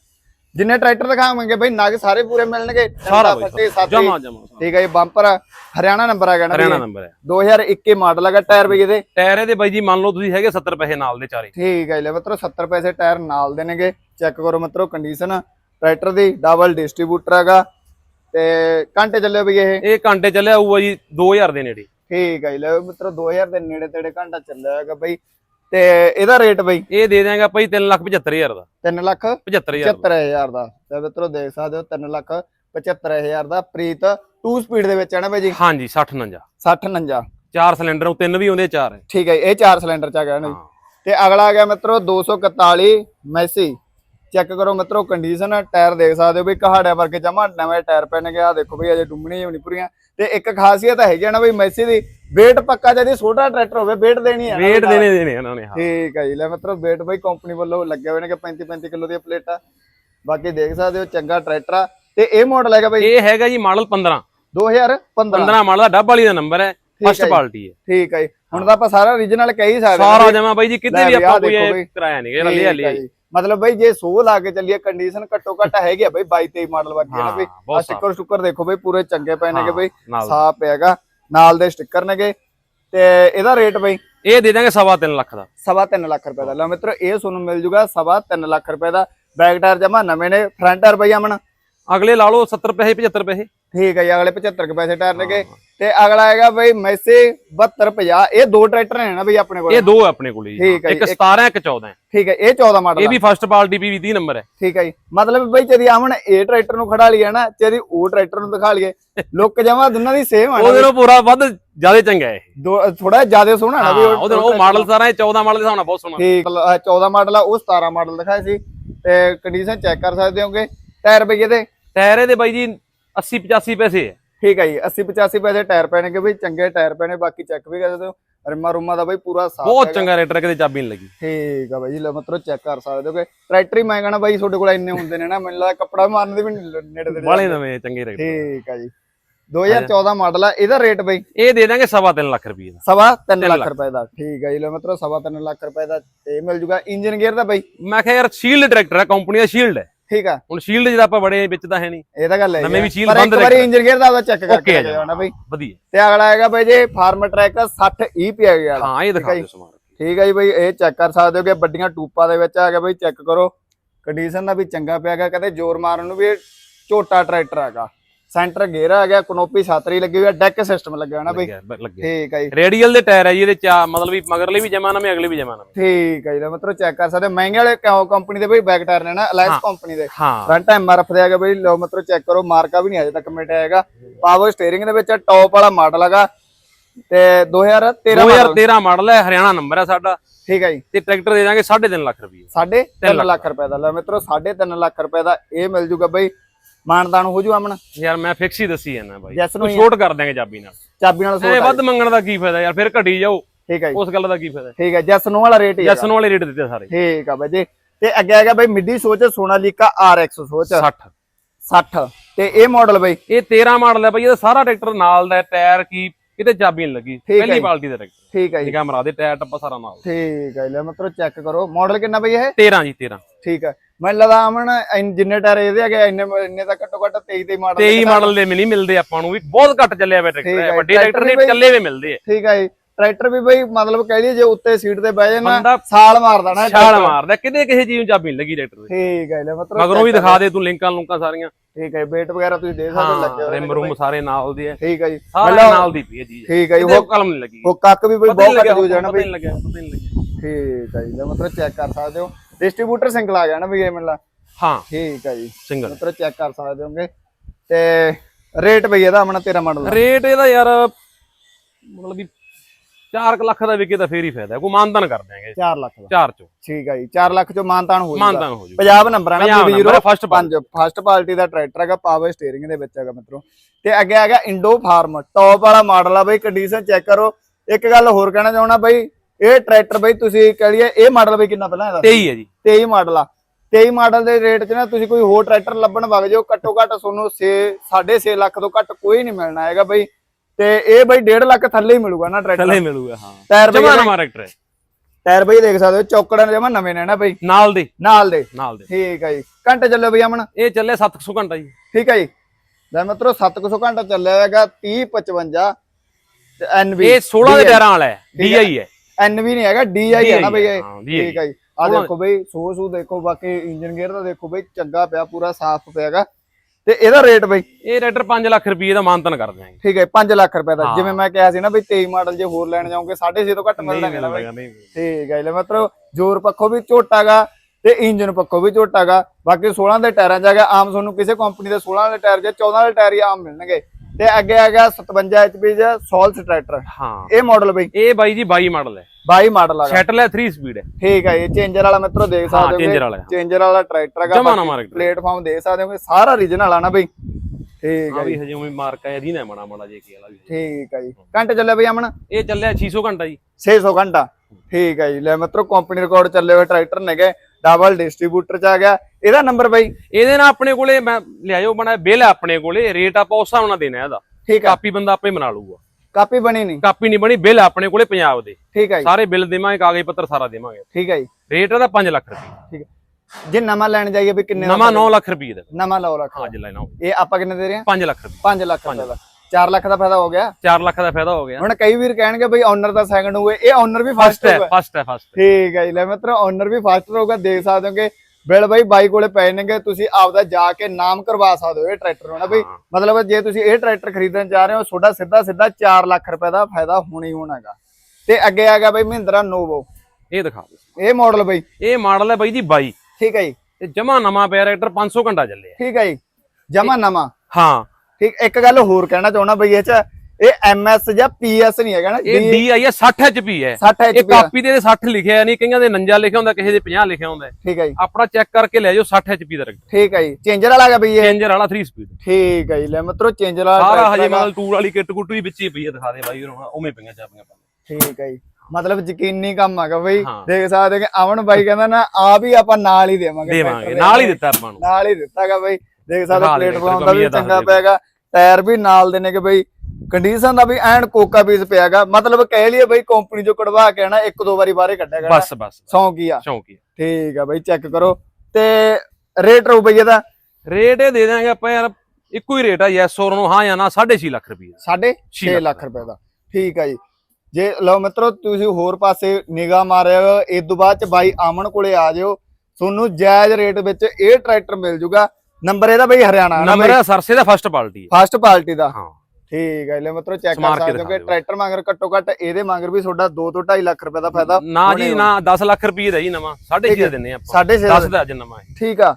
ਜਿੰਨੇ ਟਰੈਕਟਰ ਦਿਖਾਵਾਂਗੇ ਬਈ ਨਗ ਸਾਰੇ ਪੂਰੇ ਮਿਲਣਗੇ। ਸਾਰਾ ਫੱਟੇ, ਸਾਥੀ। ਜਮਾ ਜਮਾ ਠੀਕ ਹੈ ਜੀ ਬੰਪਰ ਹਰਿਆਣਾ ਨੰਬਰ ਹੈਗਾ ਨਾ ਹਰਿਆਣਾ ਇਹ? ਨੰਬਰ ਹੈ 2021 ਮਾਡਲ ਹੈਗਾ ਟਾਇਰ ਬਈ ਇਹਦੇ। ਟਾਇਰ ਇਹਦੇ ਬਾਈ ਜੀ ਮੰਨ ਲਓ ਤੁਸੀਂ ਹੈਗੇ 70 ਪੈਸੇ ਨਾਲ ਦੇ ਚਾਰੇ। ਠੀਕ ਹੈ ਲੈ ਮਿੱਤਰੋ 70 ਪੈਸੇ ਟਾਇਰ ਨਾਲ ਦੇਣਗੇ ਚੈੱਕ ਕਰੋ ਮਿੱਤਰੋ ਕੰਡੀਸ਼ਨ ਟਰੈਕਟਰ ਦੀ ਡਬਲ ਡਿਸਟ੍ਰੀਬਿਊਟਰ ਹੈਗਾ। ਤੇ ਘੰਟੇ ਚੱਲਿਓ ਬਈ ਇਹ? ਇਹ ਘੰਟੇ ਚੱਲਿਆ ਹੋਊਗਾ ਜੀ 2000 ਦੇ ਨੇੜੇ। ਠੀਕ ਹੈ ਜੀ ਲੈ ਮਿੱਤਰੋ 2000 ਦੇ ਨੇੜੇ ਤੇੜੇ ਘੰਟਾ ਚੱਲਿਆ ਹੈਗਾ ਬਈ। ਤੇ ਇਹਦਾ ਰੇਟ ਬਈ? ਇਹ ਦੇ ਦਿਆਂਗਾ ਭਾਈ 375000 ਦਾ। 3 ਲੱਖ 75000 75000 ਦਾ। ਤੇ ਮਿੱਤਰੋ ਦੇਖ ਸਕਦੇ ਹੋ 3 ਲੱਖ 75000 ਦਾ। ਪ੍ਰੀਤ 2 ਸਪੀਡ ਦੇ ਵਿੱਚ ਹੈ ਨਾ ਬਾਈ ਜੀ? ਹਾਂਜੀ 60 49 60 49 ਚਾਰ ਸਿਲੰਡਰ ਉਹ ਤਿੰਨ ਵੀ ਆਉਂਦੇ ਚਾਰ ਠੀਕ ਹੈ ਇਹ ਚਾਰ ਸਿਲੰਡਰ ਚ ਆ ਗਿਆ ਨਾ ਤੇ ਅਗਲਾ ਆ ਗਿਆ ਮਿੱਤਰੋ 241 ਮੈਸੀ ਚੈੱਕ ਕਰੋ ਮਿੱਤਰੋ ਕੰਡੀਸ਼ਨ ਟਾਇਰ ਦੇਖ ਸਕਦੇ ਹੋ ਵੀ ਕਹਾੜਿਆਂ ਵਰਗੇ ਜਮਾ ਨਵੇਂ ਟਾਇਰ ਪੈਣਗੇ। ਆ ਦੇਖੋ ਵੀ ਅਜੇ ਡੁੰਮਣੀ ਹੋਣੀ ਪੂਰੀਆਂ। ਤੇ ਇੱਕ ਖਾਸੀਅਤ ਹੈਗੀ ਆ ਨਾ ਬਈ ਮੈਸੀ ਦੀ weight ਪੱਕਾ ਜਦੀ ਛੋਟਾ ਟਰੈਕਟਰ ਹੋਵੇ weight ਦੇਣੀ ਹੈ ਵੇਟ। ਦੇਣੇ ਦੇਣੇ ਉਹਨਾਂ ਨੇ ਹਾਂ। ਠੀਕ ਹੈ ਜੀ। ਲੈ ਮਿੱਤਰੋ weight ਬਈ ਕੰਪਨੀ ਵੱਲੋਂ ਲੱਗੇ ਹੋਏ ਨੇ ਕਿ 35 35 ਕਿਲੋ ਦੀਆਂ ਪਲੇਟਾਂ ਬਾਕੀ ਦੇਖ ਸਕਦੇ ਹੋ ਚੰਗਾ ਟਰੈਕਟਰ ਆ। ਤੇ ਇਹ ਮਾਡਲ ਹੈਗਾ ਬਈ? ਇਹ ਹੈਗਾ ਜੀ ਮਾਡਲ 15 2015 15 ਮਾਡਲ ਦਾ ਡੱਬ ਵਾਲੀ ਦਾ ਨੰਬਰ ਹੈ ਫਸਟ। ਪਾਰਟੀ ਹੈ। ਠੀਕ ਹੈ ਜੀ। ਹੁਣ ਤਾਂ ਆਪਾਂ ਸਾਰਾ origignal ਕਹਿ ਹੀ ਸਕਦੇ ਸਾਰਾ ਜਮਾ ਬਾਈ ਜੀ ਕਿਤੇ ਵੀ ਵੀ ਆਪਾਂ ਕੋਈ ਇਹ। ਕਰਾਇਆ ਨਹੀਂ ਠੀਕ ਲਿਆ ਲਿਆ ਜੀ। ਮਤਲਬ ਬਈ ਜੇ 100 ਲਾ ਕੇ ਚੱਲੀਏ ਕੰਡੀਸ਼ਨ ਘੱਟੋ ਘੱਟ ਹੈਗੀ ਆ ਬਈ 22 23 ਮਾਡਲ ਵਰਗੀ ਹੈ ਨਾ ਬਈ ਆ ਸਟicker ਸਟੁੱਕਰ ਦੇਖੋ ਬਈ ਪੂਰੇ ਚੰਗੇ ਪਏ ਨੇਗੇ ਬਈ ਸਾਫ਼ ਪਿਆਗਾ ਨਾਲ ਦੇ ਸਟicker ਨੇਗੇ। ਤੇ ਇਹਦਾ ਰੇਟ ਬਈ? ਇਹ ਦੇ ਦਾਂਗੇ ਸਵਾ ਤਿੰਨ ਲੱਖ ਦਾ। ਸਵਾ ਤਿੰਨ ਲੱਖ ਰੁਪਏ ਦਾ। ਲਓ ਮਿੱਤਰੋ ਇਹ ਤੁਹਾਨੂੰ ਮਿਲ ਜੂਗਾ ਸਵਾ ਤਿੰਨ ਲੱਖ ਰੁਪਏ ਦਾ। ਬੈਕ ਟਾਇਰ ਜਮਾ ਨਵੇਂ ਨੇ ਫਰੰਟ ਟਾਇਰ ਬਈ ਅਮਨ। ਅਗਲੇ ਲਾ ਲਓ 70 ਪੈਸੇ 75 ਪੈਸੇ। ਠੀਕ ਹੈ ਜੀ ਅਗਲੇ 75 ਕੁ ਪੈਸੇ ਟਾਇਰ ਨੇਗੇ ਤੇ ਅਗਲਾ ਹੈਗਾ ਬਈ ਮੈਸੀ 72 50 ਇਹ ਦੋ ਟਰੈਕਟਰ ਨੇ ਨਾ ਬਈ ਆਪਣੇ ਕੋਲ। ਇਹ ਦੋ ਹੈ ਆਪਣੇ ਕੋਲ ਜੀ ਠੀਕ ਹੈ ਇੱਕ ਜੀ, 17 ਇੱਕ 14 ਹੈ। ਠੀਕ ਹੈ ਇਹ 14 ਮਾਡਲ ਇਹ ਵੀ ਫਸਟ ਪਾਰਟੀ ਵੀ 30 ਨੰਬਰ ਹੈ। ਠੀਕ ਹੈ ਜੀ ਮਤਲਬ ਬਈ ਜਦੀ ਆਮਣ ਇਹ ਟਰੈਕਟਰ ਨੂੰ ਖੜਾ ਲਈਏ ਨਾ ਜਦੀ ਉਹ ਟਰੈਕਟਰ ਨੂੰ ਦਿਖਾ ਲਈਏ ਲੁੱਕ ਜਮਾ ਦੋਨਾਂ ਦੀ ਸੇਮ ਆ ਉਹਦੇ ਨਾਲ ਪੂਰਾ ਵੱਧ ਜ਼ਿਆਦਾ ਚੰਗਾ ਹੈ ਥੋੜਾ ਜ਼ਿਆਦਾ ਸੋਹਣਾ ਨਾ ਵੀ ਉਹਦੇ ਉਹ ਮਾਡਲ ਸਾਰਾ ਇਹ 14 ਮਾਡਲ ਦੇ ਹਿਸਾਬ ਨਾਲ ਬਹੁਤ ਸੋਹਣਾ। ਠੀਕ ਅਹ 14 ਮਾਡਲ ਆ ਉਹ 17 ਮਾਡਲ ਦਿਖਾਇਆ ਸੀ ਤੇ ਕੰਡੀਸ਼ਨ ਚੈੱਕ ਕਰ ਸਕਦੇ ਹੋਗੇ। ਟਾਇਰ ਬਈ ਇਹਦੇ ਟਾਇਰ ਇਹਦੇ ਬਾਈ ਜੀ 80 85 ਪੈਸੇ ਹੈ ਠੀਕ ਹੈ ਜੀ 80 85 ਪੈਸੇ ਟਾਇਰ ਪੈਣੇ ਕਿ ਬਈ ਚੰਗੇ ਟਾਇਰ ਪੈਣੇ ਬਾਕੀ ਚੈੱਕ ਵੀ ਕਰ ਸਕਦੇ ਹੋ। ਰਿਮਾ ਰੁਮਾ ਦਾ ਬਈ ਪੂਰਾ ਸਾਫ਼ ਬਹੁਤ ਚੰਗਾ ਰੇਟਰ ਕਿਤੇ ਚਾਬੀ ਨਹੀਂ ਲੱਗੀ। ਠੀਕ ਆ ਬਾਈ ਜੀ ਲੈ ਮਤਲਬ ਚੈੱਕ ਕਰ ਸਕਦੇ ਹੋਗੇ ਟਰੈਕਟਰ ਹੀ ਮੈਂ ਕਹਣਾ ਬਾਈ ਤੁਹਾਡੇ ਕੋਲ ਇੰਨੇ ਹੁੰਦੇ ਨੇ ਨਾ ਮੈਨੂੰ ਲੱਗਦਾ ਕੱਪੜਾ ਮਾਰਨ ਦੇ ਵੀ ਨੇੜੇ ਦੇ ਬਾਲੇ ਨਵੇਂ ਚੰਗੇ ਰੇਟਰ। ਠੀਕ ਆ ਜੀ। 2014 ਮਾਡਲ ਆ ਇਹਦਾ ਰੇਟ ਬਈ? ਇਹ ਦੇ ਦਾਂਗੇ ਸਵਾ ਤਿੰਨ ਲੱਖ ਰੁਪਏ ਦਾ। ਸਵਾ 3 ਤਿੰਨ ਲੱਖ ਲੱਖ। ਰੁਪਏ ਦਾ। ਠੀਕ ਹੈ ਜੀ ਲੋ ਮਤਲਬ ਸਵਾ 3 ਲੱਖ ਰੁਪਏ ਦਾ ਤੇ ਮਿਲ ਜੂਗਾ ਇੰਜਨ ਗੇਅਰ ਦਾ ਬਈ। ਮੈਂ ਕਿਹਾ ਯਾਰ ਸ਼ੀਲਡ ਟਰੈਕਟਰ ਹੈ ਕੰਪਨੀ ਦਾ ਸ਼ੀਲਡ ਹੈ ਠੀਕ ਆ। ਹੁਣ ਸ਼ੀਲਡ ਜਿਹਦਾ ਆਪਾਂ ਬੜੇ ਵਿੱਚ ਤਾਂ ਹੈ ਨਹੀਂ। ਇਹ ਤਾਂ ਗੱਲ ਹੈ ਨਵੇਂ ਵੀ ਪਰ ਬੰਦ ਇੱਕ ਵਾਰੀ ਰੱਖਣਾ। ਇੰਜਨ ਗੇਅਰ ਦਾ ਉਹਦਾ ਚੈੱਕ ਕਰਕੇ ਕੇ ਜਾਣਾ ਬਈ। ਵਧੀਆ। ਤੇ ਅਗਲਾ ਹੈਗਾ ਬਈ ਜੀ ਫਾਰਮ ਟਰੈਕ 60 ਈਪੀਆਈ ਵਾਲਾ। ਹਾਂ ਇਹ ਦਿਖਾ ਠੀਕ ਹੈ ਦਿਓ ਸਮਾਨ ਠੀਕ ਹੈ ਜੀ ਬਈ ਇਹ ਚੈੱਕ ਕਰ ਸਕਦੇ ਹੋ ਕਿ ਵੱਡੀਆਂ ਟੂਪਾਂ ਦੇ ਵਿੱਚ ਆ ਗਿਆ ਬਈ ਚੈੱਕ ਕਰੋ। ਕੰਡੀਸ਼ਨ ਦਾ ਵੀ ਚੰਗਾ ਪਿਆ ਹੈਗਾ। ਕਹਿੰਦੇ ਜ਼ੋਰ ਮਾਰਨ ਨੂੰ ਵੀ ਝੋਟਾ ਟਰੈਕਟਰ ਹੈਗਾ। ਸੈਂਟਰ ਗੇਅਰ ਆ ਗਿਆ ਕਨੋਪੀ ਛਾਤਰੀ ਲੱਗੀ ਹੋਈ ਆ ਡੈਕ ਸਿਸਟਮ ਲੱਗਿਆ ਨਾ ਬਈ। ਲੱਗਿਆ ਠੀਕ ਹੈ ਜੀ। ਰੇਡੀਅਲ ਦੇ ਟਾਇਰ ਹੈ ਜੀ ਇਹਦੇ ਚਾ ਮਤਲਬ ਵੀ ਮਗਰਲੇ ਵੀ ਜਮਾ ਨਵੇਂ ਅਗਲੇ ਵੀ ਜਮਾ ਨਵੇਂ। ਠੀਕ ਹੈ ਜੀ ਮਤਲਬ ਚੈੱਕ ਕਰ ਸਕਦੇ। ਮਹਿੰਗੇ ਵਾਲੇ ਕਿਉਂ ਕੰਪਨੀ ਦੇ ਬਈ ਬੈਕ ਟਾਇਰ ਨੇ ਨਾ। ਕੰਪਨੀ ਦੇ। ਫਰੰਟ ਐਮਆਰਐਫ ਦੇ ਹੈਗਾ ਬਈ। ਲੋ ਮਤਲਬ ਚੈੱਕ ਕਰੋ ਮਾਰਕਾ ਵੀ ਨਹੀਂ ਅਜੇ ਤੱਕ ਮਿਟਿਆ ਹੈਗਾ। ਪਾਵਰ ਸਟੀਅਰਿੰਗ ਦੇ ਵਿੱਚ ਟੌਪ ਵਾਲਾ ਮਾਡਲ ਹੈਗਾ। ਤੇ 2013 ਮਾਡਲ 2013 ਮਾਡਲ ਹੈ ਹਰਿਆਣਾ ਨੰਬਰ ਹੈ ਸਾਡਾ। ਠੀਕ ਹੈ ਜੀ। ਤੇ ਟਰੈਕਟਰ ਦੇ ਦਾਂਗੇ 3.5 ਲੱਖ ਰੁਪਏ। ਸਾਢੇ ਤਿੰਨ 3 ਲੱਖ। ਰੁਪਏ ਦਾ। ਲੈ ਮਿੱਤਰੋ 3.5 ਲੱਖ ਰੁਪਏ ਦਾ ਇਹ ਮਿਲ ਜੂਗਾ ਬਈ। ਮਾਨਦਾਨ ਹੋ ਜੂ ਅਮਨ। ਯਾਰ ਮੈਂ ਫਿਕਸ ਹੀ ਦੱਸੀ ਜਾਂਦਾ ਬਾਈ। Yes ਨੂੰ ਛੋਟ ਕਰ ਦਾਂਗੇ ਚਾਬੀ ਨਾਲ। ਚਾਬੀ ਨਾਲ ਇਹ ਸੋਟ ਵੱਧ ਮੰਗਣ ਦਾ ਕੀ ਫਾਇਦਾ ਯਾਰ ਫਿਰ ਘਟੀ ਜਾਓ। ਠੀਕ ਹੈ ਉਸ ਗੱਲ ਦਾ ਕੀ ਫਾਇਦਾ? ਠੀਕ ਹੈ ਜੈਸ ਨੂੰ ਵਾਲਾ ਰੇਟ ਹੀ ਹੈਗਾ ਜਸਨ ਵਾਲੇ ਰੇਟ ਦਿੱਤੇ ਸਾਰੇ। ਠੀਕ ਆ ਬਾਈ ਜੀ। ਤੇ ਅੱਗੇ ਹੈਗਾ ਬਈ ਮਿੱਡੀ ਸੋਚ ਸੋਨਾਲੀਕਾ RX ਸੋਚ। 60 60 ਤੇ ਇਹ ਮਾਡਲ ਬਈ। ਇਹ 13 ਮਾਡਲ ਹੈ ਬਾਈ ਇਹਦਾ ਸਾਰਾ ਟਰੈਕਟਰ ਨਾਲ ਦਾ ਟਾਇਰ ਕੀ ਕਿਤੇ ਚਾਬੀ ਨਹੀਂ ਲੱਗੀ। ਹੈ ਪਹਿਲੀ। ਬਾਲਟੀ ਦਾ ਟਰੈਕਟਰ ਠੀਕ ਹੈ ਜੀ। ਨਿਗਾਹ ਮਰਾ ਦੇ ਟਾਇਰ ਟੱਪਾ ਸਾਰਾ ਨਾਲ। ਠੀਕ ਹੈ ਲੈ ਮਿੱਤਰੋ ਚੈੱਕ ਕਰੋ। ਮਾਡਲ ਕਿੰਨਾ ਬਈ ਇਹ? 13 ਜੀ 13 ਠੀਕ ਹੈ ਮੈਨੂੰ ਲੱਗਦਾ ਅਮਨ ਜਿੰਨੇ ਟਾਇਰ ਇਹਦੇ ਹੈਗੇ ਇੰਨੇ ਇੰਨੇ ਤਾਂ ਘੱਟੋ ਘੱਟ 23 23 ਮਾਡਲ 23 ਮਾਡਲ ਦੇ ਮਿਲ ਨਹੀਂ ਮਿਲਦੇ ਆਪਾਂ ਨੂੰ ਵੀ। ਬਹੁਤ ਘੱਟ ਚੱਲਿਆ ਠੀਕ ਟਰੈਕਟਰ। ਹੈ, ਹੈ ਵੱਡੇ ਟਰੈਕਟਰ ਟਰੈਕਟਰ ਵੀ ਨੇ ਚੱਲੇ ਹੋਏ ਮਿਲਦੇ ਆ। ਠੀਕ ਹੈ ਜੀ। ਟਰੈਕਟਰ ਵੀ ਬਈ ਮਤਲਬ ਕਹਿ ਲਈਏ ਜੇ ਉੱਤੇ ਸੀਟ ਤੇ ਬਹਿ ਬੰਦਾ ਸਾਲ ਮਾਰ ਦੇਣਾ ਛਾਲ। ਮਾਰਦਾ ਕਿਤੇ ਕਿਸੇ ਚੀਜ਼ ਨੂੰ ਚਾਬੀ ਲੱਗੀ ਟਰੈਕਟਰ ਦੇ ਠੀਕ ਹੈ ਲੈ ਮਤਲਬ ਮਗਰੋਂ ਵੀ ਦਿਖਾ ਦੇ ਤੂੰ ਲਿੰਕਾਂ ਲੁੰਕਾਂ ਸਾਰੀਆਂ। ਠੀਕ ਹੈ ਵੇਟ ਵਗੈਰਾ ਤੁਸੀਂ ਦੇ ਸਕਦੇ ਹੋ ਲੱਗੇ ਹਾਂ ਹੋਏ ਰਿਮ ਰੂਮ ਬਈ। ਸਾਰੇ ਨਾਲ ਦੇ ਆ ਠੀਕ ਹੈ ਜੀ। ਸਾਰੇ ਮਤਲਬ- ਨਾਲ ਦੀ ਪਈ ਹੈ ਜੀ। ਠੀਕ ਹੈ ਜੀ ਉਹ ਕਲਮ ਨਹੀਂ ਲੱਗੀ। ਉਹ ਕੱਕ ਵੀ ਬਈ ਬਹੁਤ ਲੱਗਿਆ ਘੱਟ ਹੈ ਪਤਾ ਬਈ। ਨਹੀਂ ਲੱਗਿਆ ਪਤਾ ਨਹੀਂ ਲੱਗਿਆ। ਠੀਕ ਹੈ ਜੀ ਲੈ ਮਤਲਬ ਚੈੱਕ ਕਰ ਸਕਦੇ ਹੋ। ਡਿਸਟ੍ਰੀਬਿਊਟਰ ਸਿੰਗਲ ਆ ਗਿਆ ਨਾ ਵੀ ਇਹ ਮਿਲਣਾ ਹਾਂ ਠੀਕ ਹੈ ਜੀ ਸਿੰਗਲ ਮਤਲਬ ਚੈੱਕ ਕਰ ਸਕਦੇ ਹੋਗੇ। ਤੇ ਰੇਟ ਬਈ ਇਹਦਾ ਆਪਣਾ 13 ਮਾਡਲ ਰੇਟ ਇਹਦਾ ਯਾਰ ਮਤਲਬ ਵੀ 4 ਲੱਖ ਦਾ ਵਿਕੇ ਤਾਂ ਫੇਰ ਹੀ ਫਾਇਦਾ ਕੋਈ ਮਾਨਦਾਨ ਕਰ ਦਿਆਂਗੇ। 4 ਲੱਖ ਦਾ। ਚਾਰ ਚੋਂ। ਠੀਕ ਹੈ ਜੀ 4 ਲੱਖ ਚੋਂ ਮਾਨਤਾਨ ਹੋ ਜਾਊਗਾ ਮਾਨਦਾਨ ਹੋ ਜੂ ਪੰਜਾਬ ਨੰਬਰ ਹੈ ਨਾ ਹੈ, first ਪੰਜ ਫਸਟ ਪਾਰਟੀ ਦਾ ਟਰੈਕਟਰ ਹੈਗਾ ਪਾਵਰ ਸਟੀਅਰਿੰਗ ਦੇ ਵਿੱਚ ਹੈਗਾ ਮਿੱਤਰੋ। ਤੇ ਅੱਗੇ ਹੈਗਾ ਇੰਡੋ ਫਾਰਮ ਟੌਪ ਵਾਲਾ ਮਾਡਲ ਆ ਬਈ ਕੰਡੀਸ਼ਨ ਚੈੱਕ ਕਰੋ। ਇੱਕ ਗੱਲ ਹੋਰ ਕਹਿਣਾ ਚਾਹਣਾ ਬਈ ਇਹ ਟਰੈਕਟਰ ਬਈ ਤੁਸੀਂ ਕਹਿ ਲਈਏ ਇਹ ਮਾਡਲ ਬਈ ਕਿੰਨਾ ਪਹਿਲਾਂ ਇਹਦਾ? 23 ਹੈ ਜੀ। 23 ਮਾਡਲ ਆ। 23 ਮਾਡਲ ਦੇ ਰੇਟ 'ਚ ਨਾ ਤੁਸੀਂ ਕੋਈ ਹੋਰ ਟਰੈਕਟਰ ਲੱਭਣ ਵਗ ਜਾਓ। ਘੱਟੋ ਘੱਟ ਤੁਹਾਨੂੰ 6 6.5 ਲੱਖ ਤੋਂ ਘੱਟ ਕੋਈ ਨਹੀਂ ਮਿਲਣਾ ਹੈਗਾ ਬਈ। ਤੇ ਇਹ ਬਈ 1.5 ਲੱਖ ਥੱਲੇ ਹੀ ਮਿਲੂਗਾ ਨਾ ਟਰੈਕਟਰ ਥੱਲੇ ਮਿਲੂਗਾ ਹਾਂ। ਟਾਇਰ ਬਈ ਜਮਾ ਇਹਦੇ- ਨਵਾਂ ਟਰੈਕਟਰ ਹੈ ਟਾਇਰ ਬਈ ਦੇਖ ਸਕਦੇ ਹੋ ਚੌਕੜਾਂ ਜਮਾ ਨਵੇਂ ਨੇ ਨਾ ਬਈ। ਨਾਲ ਦੇ। ਨਾਲ ਦੇ। ਨਾਲ ਦੇ। ਠੀਕ ਹੈ ਜੀ। ਘੰਟੇ ਚੱਲੋ ਬਈ ਅਮਨ? ਇਹ ਚੱਲੇ 700 ਘੰਟਾ ਜੀ। ਠੀਕ ਹੈ ਜੀ। ਲੈ ਮਿੱਤਰੋ 700 ਘੰਟਾ ਚੱਲਿਆ ਹੈਗਾ 30 55 ਤੇ ਐਨਵੀ ਇਹ 16 ਦੇ ਟਾਇਰਾਂ ਵਾਲਾ ਹੈ। ਠੀਕ ਹੈ। ਐਨਵੀ ਨਹੀਂ ਹੈਗਾ ਡੀਆਈ ਹੈ ਨਾ ਬਈ ਇਹ। ਠੀਕ ਹੈ ਜੀ। ਆ ਦੇਖੋ ਬਈ ਸੋ ਸੂ ਦੇਖੋ ਬਾਕੀ ਇੰਜਨ ਗੇਅਰ ਦਾ ਦੇਖੋ ਬਈ ਚੰਗਾ ਪਿਆ ਪੂਰਾ ਸਾਫ਼ ਪਿਆਗਾ ਤੇ ਇਹਦਾ ਰੇਟ ਬਈ? ਇਹ ਟਰੈਕਟਰ 5 ਲੱਖ ਰੁਪਏ ਦਾ ਮਾਨਦਾਨ ਕਰ ਦਿਆਂਗੇ ਠੀਕ ਹੈ 5 ਲੱਖ ਰੁਪਏ ਦਾ। ਜਿਵੇਂ ਮੈਂ ਕਿਹਾ ਸੀ ਨਾ ਬਈ 23 ਮਾਡਲ ਜੇ ਹੋਰ ਲੈਣ ਜਾਓਗੇ 6.5 ਤੋਂ ਘੱਟ ਮਿਲਦਾ ਨਹੀਂ ਬਈ। ਠੀਕ ਹੈ ਲੈ ਮਤਲਬ ਜ਼ੋਰ ਪੱਖੋਂ ਵੀ ਝੋਟਾਗਾ ਤੇ ਇੰਜਨ ਪੱਖੋਂ ਵੀ ਝੋਟਾਗਾ। ਬਾਕੀ 16 ਦੇ ਟਾਇਰਾਂ 'ਚ ਹੈਗਾ ਆਮ ਤੁਹਾਨੂੰ ਕਿਸੇ ਕੰਪਨੀ ਦੇ 16 ਦੇ ਟਾਇਰ ਜਾਂ 14 ਦੇ ਟਾਇਰ ਹੀ ਆਮ ਮਿਲਣਗੇ। ਤੇ ਅੱਗੇ ਹੈਗਾ 57 HP ਦਾ ਸੋਲਸ ਟਰੈਕਟਰ। ਹਾਂ। ਇਹ ਮਾਡਲ ਬਈ। ਇਹ ਬਾਈ ਜੀ 22 ਮਾਡਲ ਹੈ। 22 ਮਾਡਲ ਹੈਗਾ ਸ਼ਟਲ ਹੈ 3 ਸਪੀਡ ਹੈ। ਠੀਕ ਹੈ ਇਹ ਚੇਂਜਰ ਵਾਲਾ ਮਿੱਤਰੋ ਦੇਖ ਹਾਂ, ਸਕਦੇ changer ਵਾਲਾ, ਹਾਂ। ਚੇਂਜਰ ਵਾਲਾ ਟਰੈਕਟਰ ਹੈਗਾ ਜਮਾਂ ਨਵਾਂ tractor। ਪਲੇਟਫਾਰਮ ਦੇਖ ਸਕਦੇ ਹੋ ਸਾਰਾ ਰੀਜਨਲ ਆ ਨਾ ਬਈ। ਠੀਕ ਆ ਹੈ ਵੀ ਹਜੇ ਉਵੇਂ ਮਾਰਕਾ ਇਹਦੀ ਨਾ ਮਾੜਾ ਮਾੜਾ ਜੇ ਕੀ ਵਾਲਾ ਵੀ। ਠੀਕ ਹੈ ਜੀ। ਘੰਟੇ ਚੱਲੇ ਬਈ ਅਮਨ? ਇਹ ਚੱਲਿਆ 600 ਘੰਟਾ ਜੀ। 600 ਘੰਟਾ। ਠੀਕ ਹੈ ਜੀ। ਲੈ ਮਿੱਤਰੋ ਕੰਪਨੀ ਰਿਕਾਰਡ ਚੱਲੇ ਹੋਏ ਟਰੈਕਟਰ ਨੇਗੇ। ਡਬਲ ਡਿਸਟ੍ਰੀਬਿਊਟਰ ਚ ਆ ਗਿਆ। ਇਹਦਾ ਨੰਬਰ ਬਈ? ਇਹਦੇ ਨਾਲ ਆਪਣੇ ਕੋਲੇ ਮੈਂ ਲਿਆਇਓ ਬਣਾ ਬਿੱਲ ਆਪਣੇ ਕੋਲੇ ਰੇਟ ਆਪਾਂ ਉਸ ਹਿਸਾਬ ਨਾਲ ਦੇਣਾ ਇਹਦਾ। ਠੀਕ ਆ। ਕਾਪੀ ਬੰਦਾ ਆਪੇ ਬਣਾ ਲੂਗਾ ਕਾਪੀ ਬਣੀ ਨਹੀਂ? ਕਾਪੀ ਨਹੀਂ ਬਣੀ ਬਿੱਲ ਆਪਣੇ ਕੋਲੇ ਪੰਜਾਬ ਦੇ। ਠੀਕ ਹੈ ਜੀ। ਸਾਰੇ ਬਿੱਲ ਦੇਵਾਂਗੇ ਕਾਗਜ਼ ਪੱਤਰ ਸਾਰਾ ਦੇਵਾਂਗੇ। ਠੀਕ ਹੈ ਜੀ। ਰੇਟ ਇਹਦਾ 5 ਲੱਖ ਰੁਪਏ। ਠੀਕ ਹੈ ਜੇ ਨਵਾਂ ਲੈਣ ਜਾਈਏ ਵੀ ਕਿੰਨੇ ਨਵਾਂ 9 ਲੱਖ ਰੁਪਏ ਦਾ। ਨਵਾਂ ਲਓ ਲੱਖ ਹਾਂ ਅੱਜ ਲੈਣਾ ਇਹ ਆਪਾਂ ਕਿੰਨੇ ਦੇ ਰਹੇ ਹਾਂ? 5 ਲੱਖ ਰੁਪਏ। 5 ਲੱਖ ਰੁਪਏ ਦਾ। 4 ਲੱਖ ਦਾ ਫਾਇਦਾ ਹੋ ਗਿਆ। 4 ਲੱਖ ਦਾ ਫਾਇਦਾ ਹੋ ਗਿਆ। ਹੁਣ ਕਈ ਵੀਰ ਕਹਿਣਗੇ ਬਈ ਓਨਰ ਦਾ ਸੈਕੰਡ ਹੋਵੇ ਇਹ ਓਨਰ ਵੀ ਫਸਟ ਹੈ ਹੋਊਗਾ। ਫਸਟ ਹੈ ਫਸਟ ਠੀਕ ਹੈ ਜੀ। ਲੈ ਮਿੱਤਰੋ ਓਨਰ ਵੀ ਫਾਸਟ ਰਹੂਗਾ। ਦੇਖ ਸਕਦੇ ਹੋਗੇ ਬਿਲ ਬਾਈ ਬਾਈ ਕੋਲੇ ਪਏ ਨੇਗੇ। ਤੁਸੀਂ ਆਪਦਾ ਜਾ ਕੇ ਨਾਮ ਕਰਵਾ ਸਕਦੇ ਹੋ ਇਹ ਟਰੈਕਟਰ ਨੂੰ ਨਾ ਬਈ। ਮਤਲਬ ਜੇ ਤੁਸੀਂ ਇਹ ਟਰੈਕਟਰ ਖਰੀਦਣ ਜਾ ਰਹੇ ਹੋ ਤੁਹਾਡਾ ਸਿੱਧਾ ਸਿੱਧਾ 4 ਲੱਖ ਰੁਪਏ ਦਾ ਫਾਇਦਾ ਹੋਣਾ ਹੀ ਹੋਣਾਗਾ ਤੇ ਅੱਗੇ ਆ ਗਿਆ ਬਈ ਮਹਿੰਦਰਾ ਨੋਵੋ ਇਹ ਦਿਖਾ ਦਿਓ। ਇਹ ਮਾਡਲ ਬਈ। ਇਹ ਮਾਡਲ ਹੈ ਬਾਈ ਜੀ 22 ਠੀਕ ਹੈ ਜੀ। ਇਹ ਜਮਾ ਨਵਾਂ ਪਿਆ ਟਰੈਕਟਰ 500 ਘੰਟਾ ਚੱਲਿਆ। ਠੀਕ ਹੈ ਜੀ। ਜਮਾ ਨਵਾਂ। ਹਾਂ। ਠੀਕ ਇੱਕ ਗੱਲ ਹੋਰ ਕਹਿਣਾ ਚਾਹੁੰਦਾ ਬਈ ਇਹ ਚ ਇਹ ਐਮਐਸ ਜਾਂ ਪੀਐਸ ਨਹੀਂ ਹੈਗਾ ਨਾ ਇਹ ਡੀ ਆਈ ਹੈ 60 HP ਹੈ। 60 ਇਹ HP ਦਾ। ਕਾਪੀ ਦੇ 60 ਲਿਖਿਆ ਨਹੀਂ ਕਈਆਂ ਦੇ 49 ਲਿਖਿਆ ਹੁੰਦਾ ਕਿਸੇ ਦੇ 50 ਲਿਖਿਆ ਹੁੰਦਾ। ਠੀਕ ਹੈ ਜੀ। ਆਪਣਾ ਚੈੱਕ ਕਰਕੇ ਲੈ ਜਾਓ 60 HP ਦਾ ਟਰੈਕਟਰ ਠੀਕ ਹੈ ਜੀ। ਚੇਂਜਰ ਵਾਲਾ ਹੈਗਾ ਬਈ ਇਹ? ਚੇਂਜਰ ਵਾਲਾ 3 ਸਪੀਡ ਠੀਕ ਹੈ ਜੀ। ਲੈ ਮਿੱਤਰੋ ਚੇਂਜਰ ਵਾਲਾ ਸਾਰਾ ਹਜੇ। ਮਤਲਬ ਟੂਲ ਵਾਲੀ ਕਿੱਟ ਕੁੱਟ ਵੀ ਵਿੱਚ ਹੀ ਪਈ ਹੈ ਦਿਖਾ ਦੇ ਬਾਈ ਹੁਣ ਉਵੇਂ ਪਈਆਂ ਚਾਪੀਆਂ ਠੀਕ ਹੈ ਜੀ। ਮਤਲਬ ਯਕੀਨੀ ਕੰਮ ਹੈਗਾ ਬਈ। ਦੇਖ ਸਕਦੇ ਕਿ ਅਮਨ ਬਾਈ ਕਹਿੰਦਾ ਨਾ ਆ ਵੀ ਆਪਾਂ ਨਾਲ ਹੀ ਦੇਵਾਂਗੇ ਦੇਵਾਂਗੇ। ਨਾਲ ਹੀ ਦਿੱਤਾ ਆਪਾਂ ਨੂੰ। ਨਾਲ ਹੀ ਦਿੱਤਾਗਾ ਬਈ। ਦੇਖ ਸਕਦੇ ਪਲੇਟਫਾਰਮ ਦਾ ਵੀ ਚੰਗਾ ਪਿਆਗਾ ਟਾਇਰ ਵੀ ਨਾਲ ਦੇ ਨੇ ਕਿ ਬਈ ਕੰਡੀਸ਼ਨ ਦਾ ਵੀ ਐਨ ਕੋਕਾ ਪੀਸ ਪਿਆਗਾ। ਮਤਲਬ ਕਹਿ ਲਈਏ ਬਈ ਕੰਪਨੀ ਚੋਂ ਕਢਵਾ ਕੇ ਨਾ ਇੱਕ ਦੋ ਵਾਰੀ ਬਾਹਰੇ ਕੱਢਿਆ ਕਰਨਾ। ਬਸ ਬਸ ਸੌਂ ਕੀ ਆ। ਸ਼ੌਂਕੀ ਠੀਕ ਆ ਬਈ ਚੈੱਕ ਕਰੋ। ਤੇ ਰੇਟ ਬਈ ਇਹਦਾ? ਰੇਟ ਇਹ ਦੇ ਦਾਂਗੇ ਆਪਾਂ ਯਾਰ ਇੱਕੋ ਹੀ ਰੇਟ ਆ ਯੈਸ ਔਰ ਨੂੰ ਹਾਂ ਜਾਂ ਨਾ 6.5 ਲੱਖ ਰੁਪਏ ਸਾਢੇ ਛੇ 6 ਲੱਖ ਰੁਪਏ ਦਾ। ਠੀਕ ਆ ਜੀ। ਜੇ ਲਓ ਮਿੱਤਰੋ ਤੁਸੀਂ ਹੋਰ ਪਾਸੇ ਨਿਗਾਹ ਮਾਰਿਓ ਇਸ ਤੋਂ ਬਾਅਦ ਚ ਬਾਈ ਆਮਨ ਕੋਲੇ ਆ ਜਿਓ। ਤੁਹਾਨੂੰ ਜਾਇਜ਼ ਰੇਟ ਵਿੱਚ ਇਹ ਟਰੈਕਟਰ ਮਿਲ ਜੂਗਾ। ਨੰਬਰ ਇਹਦਾ ਬਈ ਹਰਿਆਣਾ ਨੰਬਰ ਹੈ ਸਰਸੇ ਦਾ ਫਸਟ ਪਾਰਟੀ ਹੈ। ਫਸਟ ਪਾਰਟੀ ਦਾ। ਹਾਂ। ਠੀਕ ਹੈ ਲੈ ਮਿੱਤਰੋ ਚੈੱਕ ਕਰ ਸਮਾਰ ਕੇ ਸਕਦੇ ਹੋ ਕਿ ਦਿਖਾ ਦਿਓ। ਟਰੈਕਟਰ ਮਗਰ ਘੱਟੋ ਘੱਟ ਇਹਦੇ ਮਗਰ ਵੀ ਤੁਹਾਡਾ 2 ਤੋਂ 2.5 ਲੱਖ ਰੁਪਏ ਦਾ ਫਾਇਦਾ ਨਾ ਜੀ ਹੋਣਾ। ਨਾ 10 ਲੱਖ ਰੁਪਏ ਦਾ ਜੀ ਨਵਾਂ। 6.5 ਦਾ ਦਿੰਨੇ ਆਪਾਂ। ਸਾਢੇ ਛੇ 10 ਦਾ ਅੱਜ ਨਵਾਂ ਹੈ। ਠੀਕ ਆ।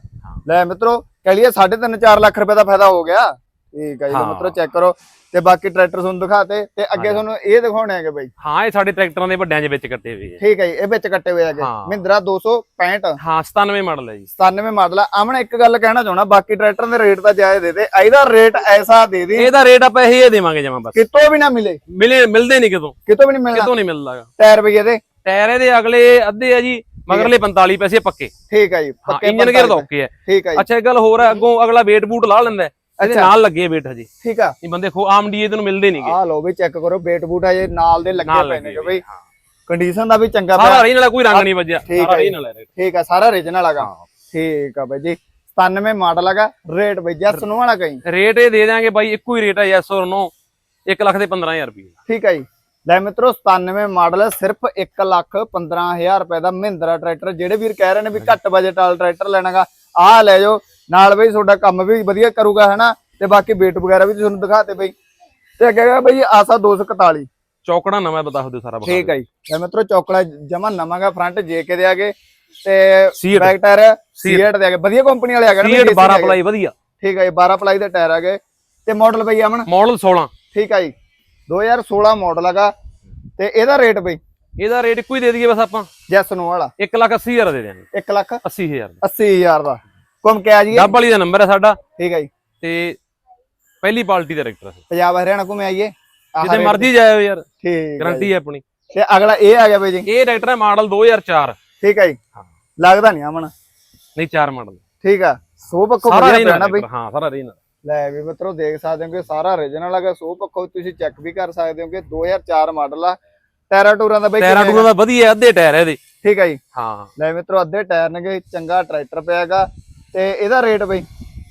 ਲੈ ਮਿੱਤਰੋ ਕਹ ਲਈਏ 3.5 4 ਲੱਖ ਰੁਪਏ ਦਾ ਫਾਇਦਾ ਹੋ ਗਿਆ। ਠੀਕ ਹੈ ਜੀ ਲਓ ਹਾਂ। ਮਿੱਤਰੋ ਚੈੱਕ ਕਰੋ। ਤੇ ਬਾਕੀ ਟਰੈਕਟਰ ਤੁਹਾਨੂੰ ਦਿਖਾਤੇ ਤੇ ਅੱਗੇ ਤੁਹਾਨੂੰ ਇਹ ਦਿਖਾਉਣੇ ਹੈਗੇ ਬਈ। ਹਾਂ ਇਹ ਸਾਡੇ ਟਰੈਕਟਰਾਂ ਦੇ ਵੱਡਿਆਂ ਦੇ ਵਿੱਚ ਕੱਟੇ ਹੋਏ ਹੈ ਠੀਕ ਹੈ ਜੀ ਇਹ ਵਿੱਚ ਕੱਟੇ ਹੋਏ ਹੈਗੇ। ਮਹਿੰਦਰਾ 265 ਹਾਂ 97 ਮਾਡਲ ਹੈ ਜੀ। 97 ਮਾਡਲ ਆ। ਆਮਣ ਇੱਕ ਗੱਲ ਕਹਿਣਾ ਚਾਹੁੰਦਾ ਬਾਕੀ ਟਰੈਕਟਰ ਦੇ ਰੇਟ ਤਾਂ ਜਾਇਜ਼ ਦੇ ਦੇ। ਇਹਦਾ ਰੇਟ ਐਸਾ ਦੇ ਦੇ। ਇਹਦਾ ਰੇਟ ਆਪਾਂ ਇਹ ਦੇਵਾਂਗੇ ਜਮਾ ਬਸ। ਕਿਤੋਂ ਵੀ ਨਾ ਮਿਲੇ। ਮਿਲੇ ਮਿਲਦੇ ਨਹੀਂ ਕਿਤੋਂ। ਕਿਤੋਂ ਵੀ ਨਹੀਂ ਮਿਲਣਾ। ਕਿਤੋਂ ਨਹੀਂ ਮਿਲਦਾ। ਟਾਇਰ ਬਈ ਇਹਦੇ। ਟਾਇਰ ਇਹਦੇ ਅਗਲੇ ਅੱਧੇ ਆ ਜੀ ਮਗਰਲੇ 45 ਪੈਸੇ ਪੱਕੇ। ਠੀਕ ਹੈ ਜੀ ਪੱਕੇ ਇੰਜਨ ਗੇਅਰ ਦਾ ਓਕੇ ਹੈ। ਠੀਕ ਹੈ ਅੱਛਾ ਇੱਕ ਗੱਲ ਹੋਰ ਹੈ ਅੱਗੋਂ ਅਗਲਾ ਵੇਟ ਬੂਟ ਲਾ ਲੈਂਦਾ। ਇਹਦੇ। ਨਾਲ ਲੱਗੇ ਵੇਟ ਹਜੇ। ਠੀਕ ਆ। ਇਹ ਬੰਦੇ ਖੋ ਆਮ ਡੀਏ ਤੈਨੂੰ ਮਿਲਦੇ ਨਹੀਂਗੇ ਆ ਲਓ ਬਈ ਚੈੱਕ ਕਰੋ ਬੇਟ ਬੂਟ ਆ ਜੇ ਨਾਲ ਦੇ ਲੱਗੇ ਪਏ ਨੇ ਹੋਏ, ਬਈ। ਕੰਡੀਸ਼ਨ ਦਾ ਵੀ ਚੰਗਾ ਸਾਰਾ ਪਿਆ। ਰਹੀ ਨਾਲ ਕੋਈ ਰੰਗ ਨਹੀਂ ਵੱਜਿਆ। ਠੀਕ ਸਾਰਾ ਜੀ। ਆ ਸਾਰਾ ਠੀਕ ਆ ਬਈ ਜੀ। 97 ਮਾਡਲ ਹੈਗਾ ਰੇਟ ਬਈ ਜੈਸ ਨੂੰ ਵਾਲਾ ਕਹੀਂ। ਰੇਟ ਇਹ ਦੇ ਦਾਂਗੇ ਬਾਈ ਇੱਕੋ ਹੀ ਰੇਟ ਹੈ ਯੈਸ ਔਰ ਨੋ 1 ਲੱਖ ਤੇ 15000 ਰੁਪਏ ਠੀਕ ਹੈ ਜੀ। ਲੈ ਮਿੱਤਰੋ 97 ਮਾਡਲ ਸਿਰਫ 1 ਲੱਖ 15000 ਰੁਪਏ ਦਾ ਮਹਿੰਦਰਾ ਟਰੈਕਟਰ ਜਿਹੜੇ ਵੀਰ ਕਹਿ ਰਹੇ ਨੇ ਵੀ ਘੱਟ ਬਜਟ ਵਾਲਾ ਟਰੈਕਟਰ ਲੈਣਾਗਾ ਆਹ ਲੈ ਜਾਓ। ਨਾਲ ਬਈ ਤੁਹਾਡਾ ਕੰਮ ਵੀ ਵਧੀਆ ਕਰੂਗਾ ਹਨਾ? ਤੇ ਬਾਕੀ ਵੇਟ ਵਗੈਰਾ ਵੀ ਤੁਹਾਨੂੰ ਦਿਖਾਤੇ ਬਈ। ਤੇ ਅੱਗੇ ਹੈਗਾ ਬਈ ਆਸਾ 241 ਚੌਕੜਾ ਨਵਾਂ ਬਤਾ ਦਿਓ ਸਾਰਾ ਠੀਕ ਹੈ ਜੀ। ਮਿੱਤਰੋ ਚੌਕੜਾ ਜਮਾ ਨਵਾਂਗਾ ਫਰੰਟ ਜੇਕੇ ਦੇ ਆਗੇ ਤੇ ਬੈਕ ਟਾਇਰ ਸੀਟ ਦੇ ਆਗੇ ਵਧੀਆ ਕੰਪਨੀ ਵਾਲੇ ਆਗੇ ਸੀਟ ਬਈ, 12 ਹੈਗੇ। ਪਲਾਈ ਵਧੀਆ। ਠੀਕ ਹੈ ਜੀ 12 ਪਲਾਈ ਦੇ ਟਾਇਰ ਆਗੇ ਤੇ ਮਾਡਲ ਬਈ ਅਮਨ? ਮਾਡਲ 16 ਠੀਕ ਹੈ ਜੀ। 2016 ਮਾਡਲ ਹੈਗਾ। ਤੇ ਇਹਦਾ ਰੇਟ ਬਈ? ਇਹਦਾ ਰੇਟ ਇੱਕੋ ਹੀ ਦੇ ਦਈਏ ਬਸ ਆਪਾਂ। ਜੈਸ ਨੂੰ ਵਾਲਾ। 1 ਲੱਖ 80 ਹਜ਼ਾਰ ਦੇ ਦਿਆਂਗੇ। 1 ਲੱਖ 80000 ਦਾ। 80000 ਦਾ। ਕੁਮ ਕਿਹਾ ਜੀ? ਡੱਬ ਵਾਲੀ ਦਾ ਨੰਬਰ ਹੈ ਸਾਡਾ। ਠੀਕ ਹੈ ਜੀ। ਤੇ ਪਹਿਲੀ ਪਾਰਟੀ ਦਾ ਟਰੈਕਟਰ ਪੰਜਾਬ ਹਰਿਆਣਾ ਘੁੰਮੇ ਆਈਏ। ਜਿੱਥੇ ਮਰਜ਼ੀ ਜਾਇਓ ਯਾਰ। ਠੀਕ ਹੈ। ਗਾਰੰਟੀ ਹੈ ਆਪਣੀ। ਤੇ ਅਗਲਾ ਇਹ ਆ ਗਿਆ ਬਈ ਜੀ। ਇਹ ਟਰੈਕਟਰ ਹੈ ਮਾਡਲ 2004 ਠੀਕ ਹੈ ਜੀ। ਹਾਂ। ਲੱਗਦਾ ਨਹੀਂ ਆਮਣ ਨਹੀਂ 4 ਮਾਡਲ। ਠੀਕ ਆ। ਸੋ ਪੱਖੋਂ ਵਧੀਆ ਪੈਣਾ ਬਈ। ਹਾਂ ਸਾਰਾ ਰੇਨਾ ਲੈ ਵੀ ਮਿੱਤਰੋ ਦੇਖ ਸਕਦੇ ਹੋ ਕਿ ਸਾਰਾ origignal ਹੈਗਾ ਸੋ ਪੱਖੋਂ ਤੁਸੀਂ ਚੈੱਕ ਵੀ ਕਰ ਸਕਦੇ ਹੋ ਕਿ 2004 ਮਾਡਲ ਆ। ਟਾਇਰਾਂ ਟੂਰਾਂ ਦਾ ਬਈ ਟਾਇਰਾਂ ਟੂਰਾਂ ਦਾ ਵਧੀਆ ਅੱਧੇ ਟਾਇਰ ਹੈ ਇਹਦੇ। ਠੀਕ ਹੈ ਜੀ। ਹਾਂ। ਲੈ ਮਿੱਤਰੋ ਅੱਧੇ ਟਾਇਰ ਨੇਗੇ ਚੰਗਾ ਟਰੈਕਟਰ ਪਿਆਗਾ ਤੇ ਇਹਦਾ ਰੇਟ ਬਈ?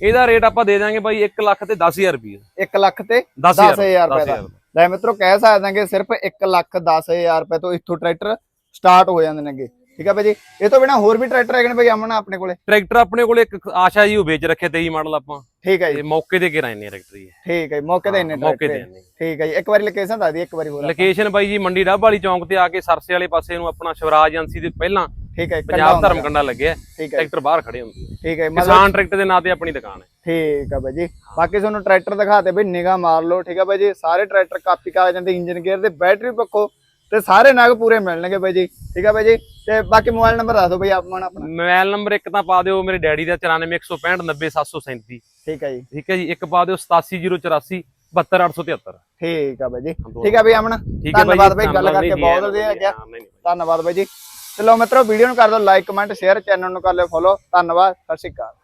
ਇਹਦਾ ਰੇਟ ਆਪਾਂ ਦੇ ਦਾਂਗੇ ਬਾਈ 1 ਲੱਖ ਤੇ 10000 ਰੁਪਏ 1 ਲੱਖ ਤੇ 10000 10000 ਰੁਪਏ ਦਾ। ਲੈ ਮਿੱਤਰੋ ਕਹਿ ਸਕਦੇ ਕਿ ਸਿਰਫ 1 ਲੱਖ 10000 ਰੁਪਏ ਤੋਂ ਇੱਥੋਂ ਟਰੈਕਟਰ ਸਟਾਰਟ ਹੋ ਜਾਂਦੇ ਨੇਗੇ ਠੀਕ ਆ ਭਾਈ ਜੀ? ਇਹ ਤੋਂ ਬਿਨਾ ਹੋਰ ਵੀ ਟਰੈਕਟਰ ਹੈਗੇ ਨੇ ਭਾਈ ਆਮਣਾ ਆਪਣੇ ਕੋਲੇ? ਟਰੈਕਟਰ ਆਪਣੇ ਕੋਲ ਇੱਕ ਆਸ਼ਾ ਜੀ ਉਹ ਵੇਚ ਰੱਖਿਆ 23 ਮਾਡਲ ਆਪਾਂ। ਠੀਕ ਹੈ ਜੀ। ਮੌਕੇ ਤੇ ਕਿਰਾਏ ਨੇ ਟਰੈਕਟਰ ਹੀ ਠੀਕ ਹੈ ਜੀ, ਮੌਕੇ ਤੇ ਇੰਨੇ ਮੌਕੇ ਤੇ ਠੀਕ ਹੈ ਜੀ ਇੱਕ ਵਾਰੀ ਲੋਕੇਸ਼ਨ ਦੱਸ ਦੀ ਇੱਕ ਵਾਰੀ ਹੋਰ ਲੋਕੇਸ਼ਨ ਬਾਈ ਜੀ ਮੰਡੀ ਡੱਬ ਵਾਲੀ ਚੌਂਕ ਤੇ ਆ ਕੇ ਸਰਸੇ ਵਾਲੇ ਪਾਸੇ ਨੂੰ ਆਪਣਾ ਸ਼ਿਵਰਾਜ ਏਜੰਸੀ ਦੇ ਪਹਿਲਾਂ ਠੀਕ ਹੈ ਪੰਜਾਬ ਧਰਮ। ਕੰਡਾ ਲੱਗਿਆ ਠੀਕ ਹੈ। ਟਰੈਕਟਰ ਬਾਹਰ ਖੜੇ ਹੁੰਦੇ। ਠੀਕ ਹੈ ਕਿਸਾਨ ਟਰੈਕਟਰ ਦੇ ਨਾਂ ਤੇ ਆਪਣੀ ਦੁਕਾਨ ਹੈ। ਠੀਕ ਆ ਬਾਈ ਜੀ। ਬਾਕੀ ਤੁਹਾਨੂੰ ਟਰੈਕਟਰ ਦਿਖਾਤੇ ਬਈ ਨਿਗਾਹ ਮਾਰ ਲਓ ਠੀਕ ਆ ਬਾਈ ਜੀ। ਸਾਰੇ ਟਰੈਕਟਰ ਕਾਪੀ ਕਾਗਜ਼ਾਂ ਦੇ ਇੰਜਨ ਗੇਅਰ ਦੇ ਬੈਟਰੀ ਪੱਖੋਂ ਤੇ ਸਾਰੇ ਨਗ ਪੂਰੇ ਮਿਲਣਗੇ ਬਾਈ ਜੀ। ਠੀਕ ਆ ਬਾਈ ਜੀ। ਤੇ ਬਾਕੀ ਮੋਬਾਈਲ ਨੰਬਰ ਦੱਸ ਦਿਓ ਬਾਈ ਆਪਣਾ ਆਪਣਾ। ਮੋਬਾਈਲ ਨੰਬਰ ਇੱਕ ਤਾਂ ਪਾ ਦਿਓ ਮੇਰੇ ਡੈਡੀ ਦਾ 9416590737 ਠੀਕ ਹੈ ਜੀ। ਠੀਕ ਹੈ ਜੀ ਇੱਕ ਪਾ ਦਿਓ 87084 72873 ਠੀਕ ਆ ਬਾਈ ਜੀ। ਠੀਕ ਆ ਬਾਈ ਹੈ ਬਾਈ ਧੰਨਵਾਦ ਬਾਈ ਗੱਲ ਕਰਕੇ ਬਹੁਤ ਵਧੀਆ ਲੱਗਿਆ। ਹਾਂ। ਧੰਨਵਾਦ ਬਾਈ ਜੀ। ਚਲੋ ਮਿੱਤਰੋ, ਵੀਡੀਓ ਨੂੰ ਕਰ ਦਿਓ ਲਾਈਕ ਕਮੈਂਟ ਸ਼ੇਅਰ ਚੈਨਲ ਨੂੰ ਕਰ ਲਿਓ ਫੋਲੋ ਧੰਨਵਾਦ, ਸਤਿ ਸ਼੍ਰੀ ਅਕਾਲ।